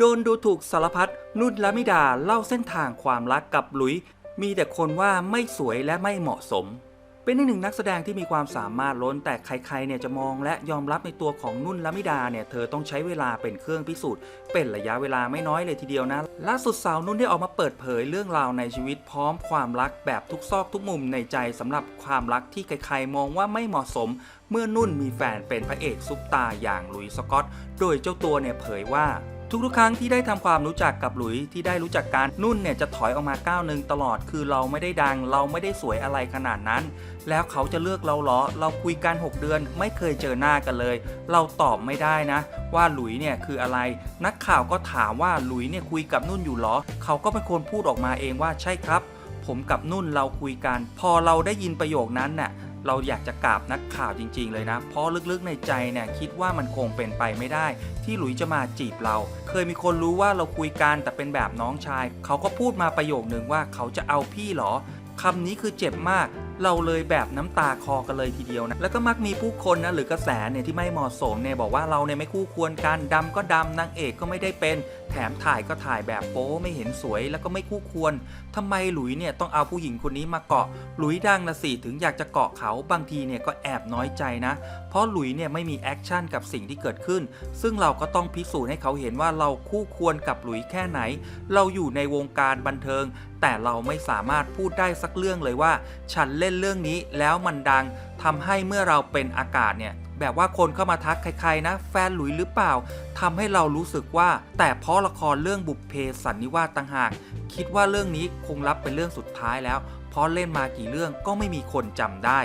โดนดูถูกสารพัดนุ่นละมิดาเล่าเส้นทางความรักกับหลุย มีแต่คนว่าไม่สวยและไม่เหมาะสม เป็นหนึ่งนักแสดงที่มีความสามารถล้นแต่ใครๆเนี่ยจะมองและยอมรับในตัวของนุ่นละมิดาเนี่ยเธอต้องใช้เวลาเป็นเครื่องพิสูจน์ เป็นระยะเวลาไม่น้อยเลยทีเดียวนะล่าสุดสาวนุ่นได้ออกมาเปิดเผยเรื่องราวในชีวิตพร้อมความรักแบบทุกซอกทุกมุมในใจสำหรับความรักที่ใครๆมองว่าไม่เหมาะสม เมื่อนุ่นมีแฟนเป็นพระเอกซุปตาอย่างหลุยส์สกอต โดยเจ้าตัวเนี่ยเผยว่า ทุกๆ ครั้งที่ได้ทำความรู้จักกับหลุยที่ได้รู้จักการนุ่นเนี่ยจะถอยออกมาก้าวหนึ่งตลอดคือเราไม่ได้ดัง เราไม่ได้สวยอะไรขนาดนั้น แล้วเขาจะเลือกเราเหรอ เราคุยกัน 6 เดือน ไม่เคยเจอหน้ากันเลย เราตอบไม่ได้นะ ว่าหลุยเนี่ยคืออะไร นักข่าวก็ถามว่าหลุยเนี่ยคุยกับนุ่นอยู่เหรอ เขาก็เป็นคนพูดออกมาเองว่าใช่ครับ ผมกับนุ่นเราคุยกัน พอเราได้ยินประโยคนั้นน่ะ เราอยากจะกราบนักข่าวจริง ๆ เลยนะ เพราะลึกๆในใจเนี่ยคิดว่ามันคงเป็นไปไม่ได้ ที่หลุยจะมาจีบเรา เคยมีคนรู้ว่าเราคุยกันแต่เป็นแบบน้องชาย เขาก็พูดมาประโยคนึงว่าเขาจะเอาพี่เหรอคำนี้คือเจ็บมาก เราเลยแบบน้ำตาคอกันเลยทีเดียวนะ แล้วก็มักมีผู้คนนะหรือกระแสเนี่ยที่ไม่เหมาะสมเนี่ยบอกว่าเราเนี่ยไม่คู่ควรกันดำก็ดำนางเอกก็ไม่ได้เป็น แถมถ่ายก็ถ่ายแบบโป๊ไม่เห็นสวยแล้วก็ไม่คู่ควรทำไมหลุยเนี่ยต้องเอาผู้หญิงคนนี้มาเกาะ หลุยดังนะสิถึงอยากจะเกาะเขาบางทีเนี่ยก็แอบน้อยใจนะ เพราะหลุยเนี่ยไม่มีแอคชั่นกับสิ่งที่เกิดขึ้น ซึ่งเราก็ต้องพิสูจน์ให้เขาเห็นว่าเราคู่ควรกับหลุยแค่ไหน เราอยู่ในวงการบันเทิงแต่เราไม่สามารถพูดได้สักเรื่องเลยว่า ฉันเล่นเรื่องนี้แล้วมันดังทำให้เมื่อเราเป็นอากาศเนี่ยแบบว่าคนเข้ามาทักใครๆนะ แฟนหลุยหรือเปล่าทำให้เรารู้สึกว่า แต่เพราะละครเรื่องบุพเพสันนิวาสต่างหาก คิดว่าเรื่องนี้คงรับเป็นเรื่องสุดท้ายแล้ว เพราะเล่นมากี่เรื่องก็ไม่มีคนจำได้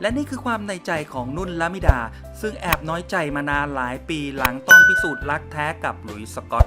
และนี่คือความในใจของนุ่นละมิดา ซึ่งแอบน้อยใจมานานหลายปีหลังต้องพิสูจน์รักแท้กับหลุยส์สกอต